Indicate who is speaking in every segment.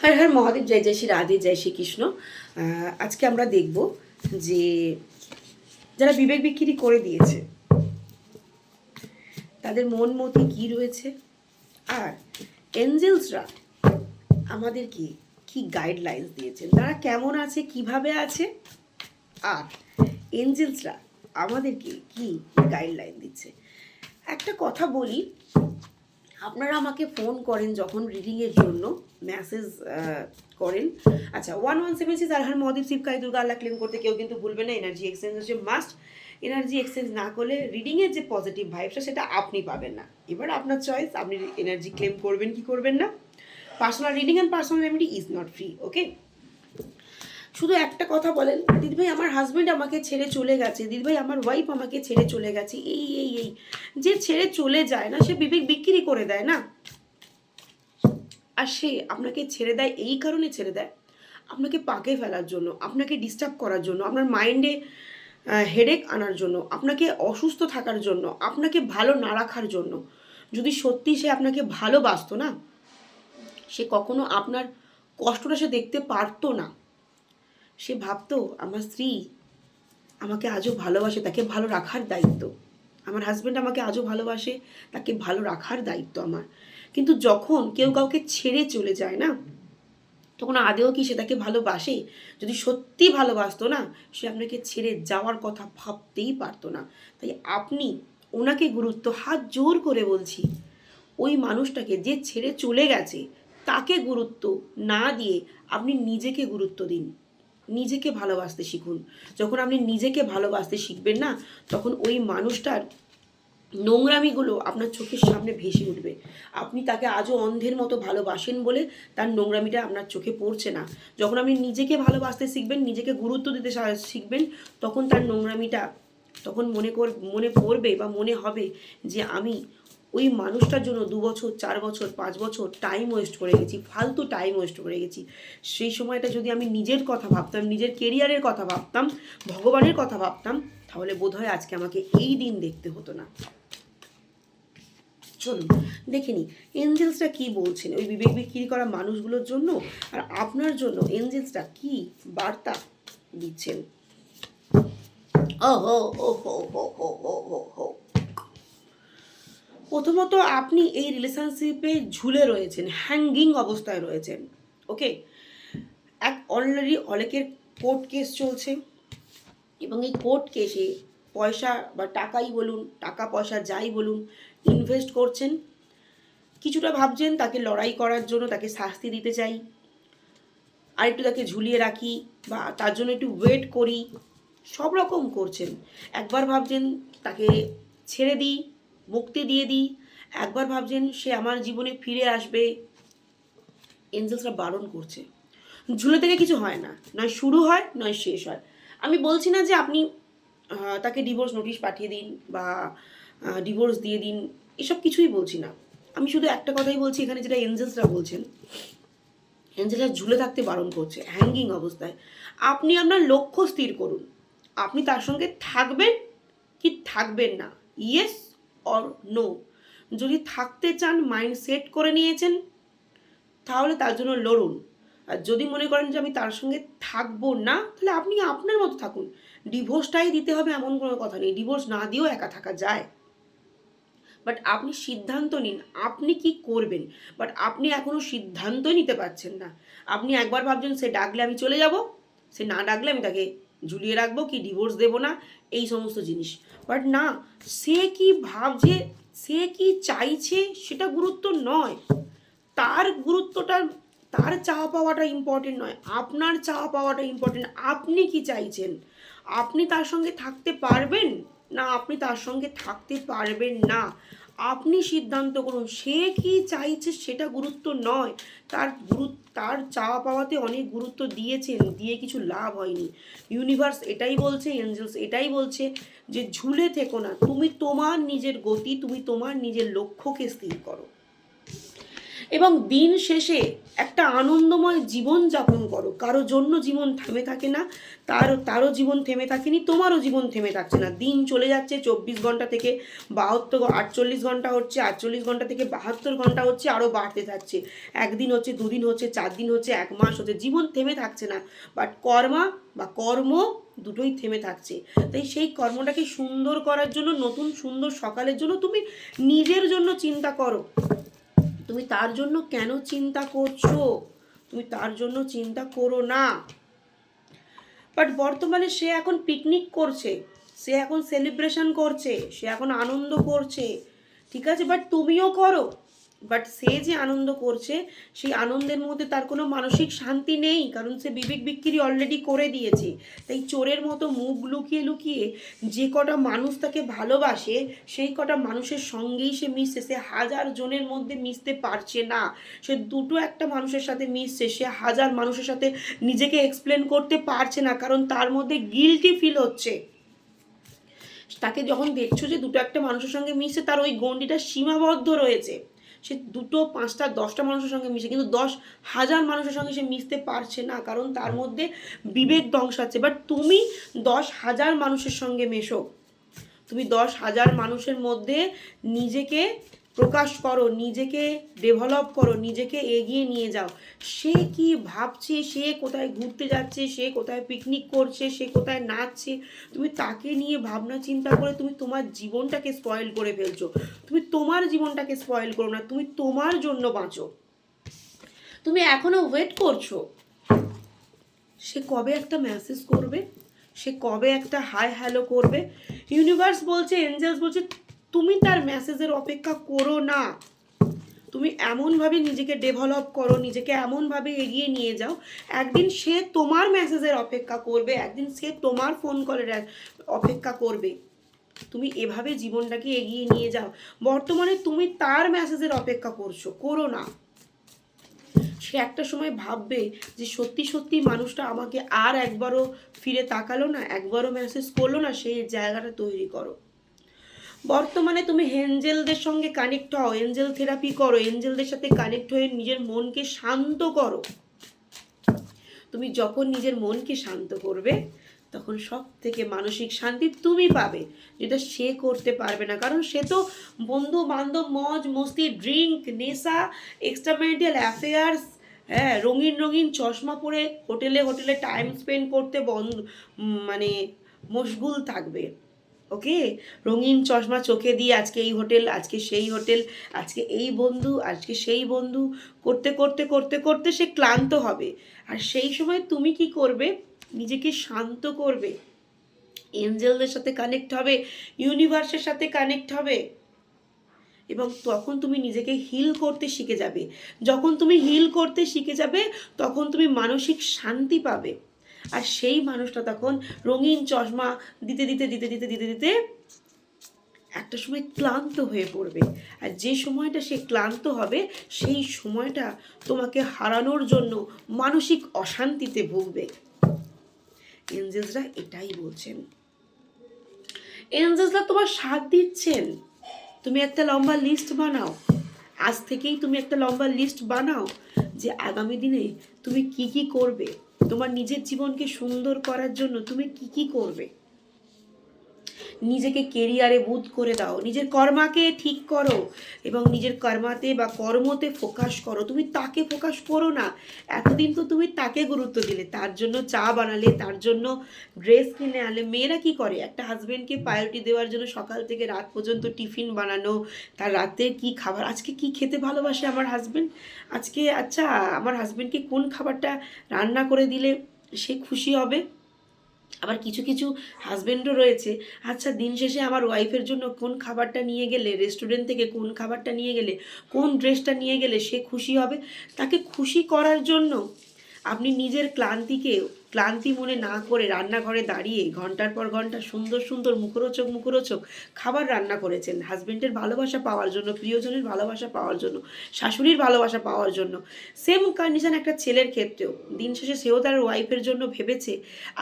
Speaker 1: হ্যাঁ হ্যাঁ মহাদেব জয় জয় শ্রী রাধে জয় শ্রীকৃষ্ণ আহ, আজকে আমরা দেখব যে যারা বিবেক বিক্রি করে দিয়েছে তাদের মন মতি কী রয়েছে? আর এঞ্জেলসরা আমাদেরকে কি গাইডলাইন্স দিয়েছেন? তারা কেমন আছে কীভাবে আছে? আর এঞ্জেলসরা আমাদেরকে কি গাইডলাইন দিচ্ছে? একটা কথা বলি আপনারা আমাকে ফোন করেন যখন রিডিংয়ের জন্য মেসেজ করেন। আচ্ছা ওয়ান ওয়ান সেভেন সিক্স আরহার মহাদীপ শিবকাই দুর্গা, আল্লাহ ক্লেম করতে কেউ কিন্তু ভুলবে না এনার্জি এক্সচেঞ্জ হচ্ছে মাস্ট এনার্জি এক্সচেঞ্জ না করলে রিডিংয়ের যে পজিটিভ ভাইবসটা সেটা আপনি পাবেন না। এবার আপনার চয়েস আপনি এনার্জি ক্লেম করবেন কি করবেন না। Personal reading and personal remedy is not free okay শুধু একটা কথা বলেন, দিদিভাই আমার হাজব্যান্ড আমাকে ছেড়ে চলে গেছে, দিদিভাই আমার ওয়াইফ আমাকে ছেড়ে চলে গেছে, এই এই এই। যে ছেড়ে চলে যায় না, সে বিবেক বিক্রি করে দেয় না। আর সে আপনাকে ছেড়ে দেয়, এই কারণে ছেড়ে দেয়, আপনাকে পাকে ফেলার জন্য, আপনাকে ডিস্টার্ব করার জন্য, আপনার মাইন্ডে হেডেক আনার জন্য, আপনাকে অসুস্থ থাকার জন্য, আপনাকে ভালো না রাখার জন্য। যদি সত্যি সে আপনাকে ভালোবাসতো না, সে কখনো আপনার কষ্টটা সে দেখতে পারতো না। সে ভাবতো আমার স্ত্রী আমাকে আজও ভালোবাসে, তাকে ভালো রাখার দায়িত্ব। আমার হাজব্যান্ড আমাকে আজও ভালোবাসে, তাকে ভালো রাখার দায়িত্ব আমার। কিন্তু যখন কেউ কাউকে ছেড়ে চলে যায় না, তখন আদেও কি সে তাকে ভালোবাসে? যদি সত্যি ভালোবাসতো না, সে আপনাকে ছেড়ে যাওয়ার কথা ভাবতেই পারতো না। তাই আপনি ওনাকে গুরুত্ব হাত জোর করে বলছি, ওই মানুষটাকে যে ছেড়ে চলে গেছে, তাকে গুরুত্ব না দিয়ে আপনি নিজেকে গুরুত্ব দিন। নিজেকে ভালোবাসতে শিখুন। যখন আপনি নিজেকে ভালোবাসতে শিখবেন না, তখন ওই মানুষটার নোংরামিগুলো আপনার চোখের সামনে ভেসে উঠবে। আপনি তাকে আজও অন্ধের মতো ভালোবাসেন বলে তার নোংরামিটা আপনার চোখে পড়ছে না। যখন আপনি নিজেকে ভালোবাসতে শিখবেন, নিজেকে গুরুত্ব দিতে শিখবেন, তখন তার নোংরামিটা তখন মনে কর, মনে পড়বে বা মনে হবে যে আমি ওই মানুষটার জন্য দু বছর চার বছর পাঁচ বছর টাইম ওয়েস্ট করে গেছি ফালতু টাইম ওয়েস্ট করে গেছি সেই সময়টা যদি আমি নিজের কথা ভাবতাম নিজের কেরিয়ারের কথা ভাবতাম ভগবানের কথা ভাবতাম তাহলে বোধহয় আজকে আমাকে এই দিন দেখতে হতো না চলুন দেখে নি এঞ্জেলসটা কি বলছেন ওই বিবেক বিক্রি করা মানুষগুলোর জন্য আর আপনার জন্য এঞ্জেলসটা কি বার্তা দিচ্ছেন ও হো ও হো হো হো হো হো প্রথমত আপনি এই রিলেশনশিপে ঝুলে রয়েছেন হ্যাঙ্গিং অবস্থায় রয়েছেন ওকে এক অলরেডি অনেকের কোর্ট কেস চলছে এবং এই কোর্ট কেসে পয়সা বা টাকাই বলুন, টাকা পয়সা যাই বলুন ইনভেস্ট করছেন। কিছুটা ভাবছেন তাকে লড়াই করার জন্য তাকে শাস্তি দিতে চাই আর একটু তাকে ঝুলিয়ে রাখি বা তার জন্য একটু ওয়েট করি, সব রকম করছেন। একবার ভাবছেন তাকে ছেড়ে দিই মুক্তি দিয়ে দিই। একবার ভাবছেন সে আমার জীবনে ফিরে আসবে। এঞ্জেলসরা বারণ করছে। ঝুলে থেকে কিছু হয় না। নয় শুরু হয়, নয় শেষ হয়। আমি বলছি না যে আপনি তাকে ডিভোর্স নোটিশ পাঠিয়ে দিন বা ডিভোর্স দিয়ে দিন। এসব কিছুই বলছি না। আমি শুধু একটা কথাই বলছি এখানে যেটা এঞ্জেলসরা বলছেন। এঞ্জেলরা ঝুলে থাকতে বারণ করছে হ্যাঙ্গিং অবস্থায়। আপনি আপনার লক্ষ্য স্থির করুন। আপনি তার সঙ্গে থাকবেন কি থাকবেন না? Yes or no. যদি থাকতে চান মাইন্ড সেট করে নিয়েছেন, তাহলে তার জন্য লড়ুন। আর যদি মনে করেন যে আমি তার সঙ্গে থাকব না, তাহলে আপনি আপনার মতো থাকুন। ডিভোর্সটাই দিতে হবে এমন কোনো কথা নেই। ডিভোর্স না দিয়েও একা থাকা যায়। বাট আপনি সিদ্ধান্ত নিন, আপনি কি করবেন? বাট আপনি এখনও সিদ্ধান্তই নিতে পারছেন না। আপনি একবার ভাবছেন, সে ডাকলে আমি চলে যাব। সে না ডাকলে আমি তাকে ঝুলিয়ে রাখব কি, ডিভোর্স দেবো না? এই সমস্ত জিনিস। বাট না, সে কি ভাবছে, সে কি চাইছে সেটা গুরুত্ব নয়। তার গুরুত্বটা, তার চাওয়া পাওয়াটা ইম্পর্টেন্ট নয়। আপনার চাওয়া পাওয়াটা ইম্পর্টেন্ট আপনি কি চাইছেন? আপনি তার সঙ্গে থাকতে পারবেন না আপনি তার সঙ্গে থাকতে পারবেন না? আপনি সিদ্ধান্ত করুন, সে কি চাইছে সেটা গুরুত্ব নয়। তার গুরুত্ব তার চাওয়া পাওয়াতে অনেক গুরুত্ব দিয়েছেন, দিয়ে কিছু লাভ হয়নি। ইউনিভার্স এটাই বলছে এঞ্জেলস এটাই বলছে যে ঝুলে থেকো না। তুমি তোমার নিজের গতি তুমি তোমার নিজের লক্ষ্যকে স্থির করো। এবং দিন শেষে একটা আনন্দময় জীবন যাপন করো। কারও জন্য জীবন থেমে থাকে না তার তারও জীবন থেমে থাকেনি, তোমারও জীবন থেমে থাকছে না। দিন চলে যাচ্ছে, চব্বিশ ঘণ্টা থেকে বাহাত্তর আটচল্লিশ ঘণ্টা হচ্ছে, আটচল্লিশ ঘণ্টা থেকে বাহাত্তর ঘণ্টা হচ্ছে আরও বাড়তে থাকছে। একদিন হচ্ছে, দুদিন হচ্ছে, চার দিন হচ্ছে, এক মাস হচ্ছে, জীবন থেমে থাকছে না। বাট কর্মা বা কর্ম দুটোই থেমে থাকছে। তাই সেই কর্মটাকে সুন্দর করার জন্য, নতুন সুন্দর সকালের জন্য তুমি নিজের জন্য চিন্তা করো। তুমি তার জন্য কেন চিন্তা করছ? তুমি তার জন্য চিন্তা করো না। বাট বর্তমানে সে এখন পিকনিক করছে, সে এখন সেলিব্রেশন করছে, সে এখন আনন্দ করছে, ঠিক আছে? বাট তুমিও করো। বাট সে যে আনন্দ করছে, সেই আনন্দের মধ্যে তার কোনো মানসিক শান্তি নেই, কারণ সে বিবেক বিক্রি অলরেডি করে দিয়েছে। তাই চোরের মতো মুখ লুকিয়ে লুকিয়ে যে কটা মানুষ তাকে ভালোবাসে, সেই কটা মানুষের সঙ্গেই সে মিশছে। সে হাজার জনের মধ্যে মিশতে পারছে না। সে দুটো একটা মানুষের সাথে মিশছে, সে হাজার মানুষের সাথে নিজেকে এক্সপ্লেন করতে পারছে না, কারণ তার মধ্যে গিলটি ফিল হচ্ছে। তাকে যখন দেখছ যে দুটো একটা মানুষের সঙ্গে মিশছে, তার ওই গণ্ডিটা সীমাবদ্ধ রয়েছে। সে দুটো, পাঁচটা, দশটা মানুষের সঙ্গে মিশে, কিন্তু দশ হাজার মানুষের সঙ্গে সে মিশতে পারছে না, কারণ তার মধ্যে বিবেক আছে। বাট তুমি দশ হাজার মানুষের সঙ্গে মেশো। তুমি দশ হাজার মানুষের মধ্যে নিজেকে প্রকাশ করো, নিজেকে ডেভেলপ করো, নিজেকে এগিয়ে নিয়ে যাও। সে কি ভাবছে? সে কোথায় ঘুরতে যাচ্ছে? সে কোথায় পিকনিক করছে? সে কোথায় নাচছে? তুমি তাকে নিয়ে ভাবনা চিন্তা করে তুমি তোমার জীবনটাকে স্পয়েল করে ফেলছো। তুমি তোমার জীবনটাকে স্পয়েল করো না, তুমি তোমার জন্য বাঁচো। তুমি এখনও ওয়েট করছ। সে কবে একটা মেসেজ করবে? সে কবে একটা হাই হ্যালো করবে? ইউনিভার্স বলছে এঞ্জেলস বলছে তুমি তার মেসেজের অপেক্ষা করো না। তুমি এমনভাবে নিজেকে ডেভেলপ করো, নিজেকে এমনভাবে এগিয়ে নিয়ে যাও। একদিন সে তোমার মেসেজের অপেক্ষা করবে, একদিন সে তোমার ফোন কলের অপেক্ষা করবে। তুমি এভাবে জীবনটাকে এগিয়ে নিয়ে যাও। বর্তমানে তুমি তার মেসেজের অপেক্ষা করছ, করো না। সে একটা সময় ভাববে যে সত্যি সত্যি মানুষটা আমাকে আর একবারও ফিরে তাকালো না, একবারও মেসেজ করল না, সেই জায়গাটা তৈরি করো। বর্তমানে তুমি হেঞ্জেলদের সঙ্গে কানেক্ট হও এঞ্জেল থেরাপি করো এঞ্জেলদের সাথে কানেক্ট হয়ে নিজের মনকে শান্ত করো। তুমি যখন নিজের মনকে শান্ত করবে, তখন সব থেকে মানসিক শান্তি তুমি পাবে, যেটা সে করতে পারবে না। কারণ সে তো বন্ধু বান্ধব, মজ, মস্তি ড্রিঙ্ক নেশা এক্সট্রামেন্টাল অ্যাফেয়ার্স হ্যাঁ রঙিন রঙিন চশমা পরে হোটেলে হোটেলে টাইম স্পেন্ড করতে বন্ধ মানে মশগুল থাকবে। ওকে? রঙিন চশমা চোখে দিয়ে আজকে এই হোটেল, আজকে সেই হোটেল, আজকে এই বন্ধু, আজকে সেই বন্ধু। করতে করতে করতে করতে সে ক্লান্ত হবে। আর সেই সময় তুমি কি করবে? নিজেকে শান্ত করবে। এঞ্জেলদের সাথে কানেক্ট হবে ইউনিভার্সের সাথে কানেক্ট হবে। এবং তখন তুমি নিজেকে হিল করতে শিখে যাবে। যখন তুমি হিল করতে শিখে যাবে, তখন তুমি মানসিক শান্তি পাবে। আর সেই মানুষটা তখন রঙিন চশমা দিতে দিতে দিতে দিতে দিতে দিতে একটা সময় ক্লান্ত হয়ে পড়বে। আর যে সময়টা সে ক্লান্ত হবে, সেই সময়টা তোমাকে হারানোর জন্য মানসিক অশান্তিতে ভুগবে। এঞ্জেলসরা এটাই বলছেন। এঞ্জেলসরা তোমার সাথ দিচ্ছেন। তুমি একটা লম্বা লিস্ট বানাও। আজ থেকেই তুমি একটা লম্বা লিস্ট বানাও যে আগামী দিনে তুমি কি কি করবে। তোমার নিজের জীবনকে সুন্দর করার জন্য তুমি কি কি করবে? নিজেকে কেরিয়ারে বুধ করে দাও। নিজের কর্মাকে ঠিক করো এবং নিজের কর্মাতে বা কর্মতে ফোকাস করো। তুমি তাকে ফোকাস করো না। এতদিন তো তুমি তাকে গুরুত্ব দিলে। তার জন্য চা বানালে, তার জন্য ড্রেস কিনে আনলে। মেয়েরা কি করে? একটা হাজবেন্ডকে প্রায়োরিটি দেওয়ার জন্য সকাল থেকে রাত পর্যন্ত টিফিন বানানো, তার রাতে কি খাবার? আজকে কি খেতে ভালোবাসে আমার হাজব্যান্ড আজকে আচ্ছা আমার হাজব্যান্ডকে কোন খাবারটা রান্না করে দিলে সে খুশি হবে? আবার কিছু কিছু হাজব্যান্ডও রয়েছে। আচ্ছা দিন শেষে আমার ওয়াইফের জন্য কোন খাবারটা নিয়ে গেলে রেস্টুরেন্ট থেকে কোন খাবারটা নিয়ে গেলে, কোন ড্রেসটা নিয়ে গেলে সে খুশি হবে? তাকে খুশি করার জন্য আপনি নিজের ক্লান্তিকে ক্লান্তি মনে না করে রান্নাঘরে দাঁড়িয়ে ঘণ্টার পর ঘণ্টা সুন্দর সুন্দর মুখরোচক মুখরোচক খাবার রান্না করেছেন। হাজবেন্ডের ভালোবাসা পাওয়ার জন্য, প্রিয়জনের ভালোবাসা পাওয়ার জন্য, শাশুড়ির ভালোবাসা পাওয়ার জন্য। সেম কন্ডিশন একটা ছেলের ক্ষেত্রেও। দিন শেষে সেও তার ওয়াইফের জন্য ভেবেছে,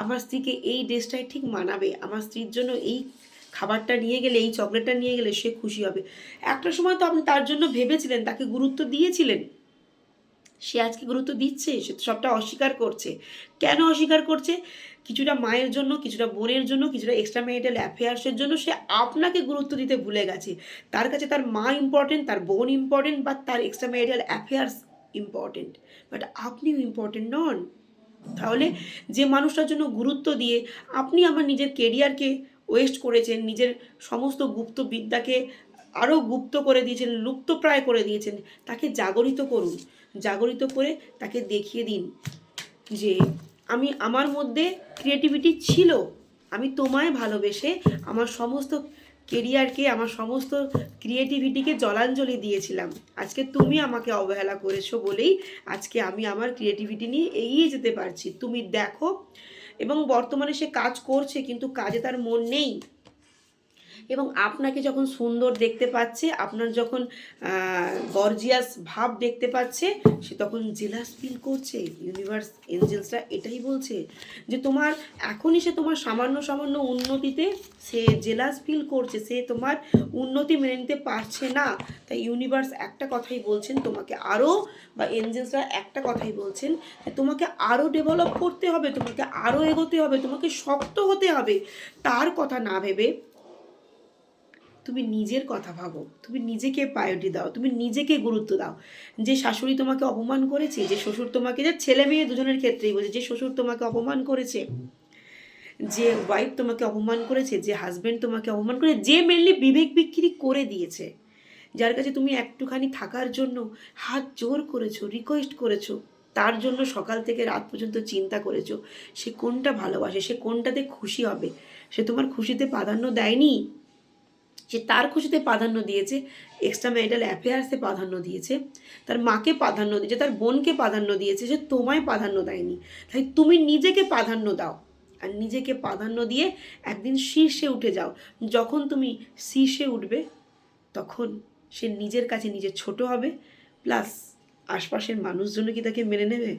Speaker 1: আমার স্ত্রীকে এই ড্রেসটাই ঠিক মানাবে। আমার স্ত্রীর জন্য এই খাবারটা নিয়ে গেলে, এই চকলেটটা নিয়ে গেলে সে খুশি হবে। একটা সময় তো আপনি তার জন্য ভেবেছিলেন, তাকে গুরুত্ব দিয়েছিলেন। সে আজকে গুরুত্ব দিচ্ছে, সে সবটা অস্বীকার করছে। কেন অস্বীকার করছে? কিছুটা মায়ের জন্য, কিছুটা বোনের জন্য, কিছুটা এক্সট্রা ম্যারিটাল অ্যাফেয়ার্সের জন্য সে আপনাকে গুরুত্ব দিতে ভুলে গেছে। তার কাছে তার মা ইম্পর্টেন্ট তার বোন ইম্পর্টেন্ট বা তার extra marital affairs important but আপনিও ইম্পর্টেন্ট নন। তাহলে যে মানুষটার জন্য গুরুত্ব দিয়ে আপনি আমার নিজের কেরিয়ারকে ওয়েস্ট করেছেন, নিজের সমস্ত গুপ্ত বিদ্যাকে আরও গুপ্ত করে দিয়েছেন লুপ্তপ্রায় করে দিয়েছেন। তাকে জাগরিত করুন। জাগরিত করে তাকে দেখিয়ে দিন যে আমি আমার মধ্যে ক্রিয়েটিভিটি ছিল। আমি তোমায় ভালোবেসে আমার সমস্ত কেরিয়ারকে আমার সমস্ত ক্রিয়েটিভিটিকে জলাঞ্জলি দিয়েছিলাম। আজকে তুমি আমাকে অবহেলা করেছ বলেই আজকে আমি আমার ক্রিয়েটিভিটি নিয়ে এগিয়ে যেতে পারছি। তুমি দেখো, এবং বর্তমানে সে কাজ করছে, কিন্তু কাজে তার মন নেই। এবং আপনাকে যখন সুন্দর দেখতে পাচ্ছে, আপনার যখন গর্জিয়াস ভাব দেখতে পাচ্ছে, সে তখন জেলাস ফিল করছে। ইউনিভার্স এঞ্জেলসরা এটাই বলছে যে তোমার, এখনই সে তোমার সামান্য সামান্য উন্নতিতে সে জেলাস ফিল করছে, সে তোমার উন্নতি মেনে নিতে পারছে না। তাই ইউনিভার্স একটা কথাই বলছেন, তোমাকে আরও বা এঞ্জেলসরা একটা কথাই বলছেন তোমাকে আরও ডেভেলপ করতে হবে, তোমাকে আরও এগোতে হবে, তোমাকে শক্ত হতে হবে। তার কথা না ভেবে তুমি নিজের কথা ভাবো, তুমি নিজেকে প্রায়োরিটি দাও, তুমি নিজেকে গুরুত্ব দাও। যে শাশুড়ি তোমাকে অপমান করেছে, যে শ্বশুর তোমাকে, যে ছেলে মেয়ে দুজনের ক্ষেত্রেই বলছে, যে শ্বশুর তোমাকে অপমান করেছে, যে ওয়াইফ তোমাকে অপমান করেছে, যে হাজবেন্ড তোমাকে অপমান করে, যে মেনলি বিবেক বিক্রি করে দিয়েছে, যার কাছে তুমি একটুখানি থাকার জন্য হাত জোর করেছ রিকোয়েস্ট করেছ, তার জন্য সকাল থেকে রাত পর্যন্ত চিন্তা করেছ, সে কোনটা ভালোবাসে, সে কোনটাতে খুশি হবে, সে তোমার খুশিতে প্রাধান্য দেয়নি? সে তার খুশিতে প্রাধান্য দিয়েছে এক্সট্রা ম্যারিটাল অ্যাফেয়ার্সে প্রাধান্য দিয়েছে, তার মাকে প্রাধান্য দিয়েছে, তার বোনকে প্রাধান্য দিয়েছে, সে তোমায় প্রাধান্য দেয়নি। তাই তুমি নিজেকে প্রাধান্য দাও আর নিজেকে প্রাধান্য দিয়ে একদিন শীর্ষে উঠে যাও। যখন তুমি শীর্ষে উঠবে, তখন সে নিজের কাছে নিজে ছোট হবে প্লাস আশপাশের মানুষজনও কি তাকে মেনে নেবে?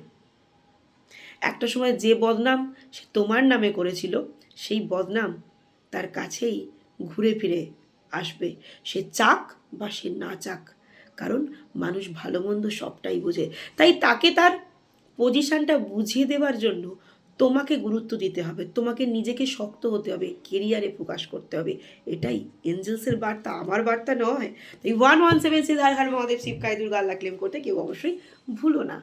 Speaker 1: একটা সময় যে বদনাম সে তোমার নামে করেছিল, সেই বদনাম তার কাছেই ঘুরে ফিরে আসবে। সে চাক বা সে না চাক। কারণ মানুষ ভালো মন্দ সবটাই বোঝে। তাই তাকে তার পজিশনটা বুঝিয়ে দেওয়ার জন্য তোমাকে গুরুত্ব দিতে হবে। তোমাকে নিজেকে শক্ত হতে হবে, কেরিয়ারে ফোকাস করতে হবে। এটাই এঞ্জেলসের বার্তা, আমার বার্তা নয়। তাই one one seven six, Har Har Mahadev, Shiv কায়দুর গাল্লা ক্লেম করতে কেউ অবশ্যই ভুলো না।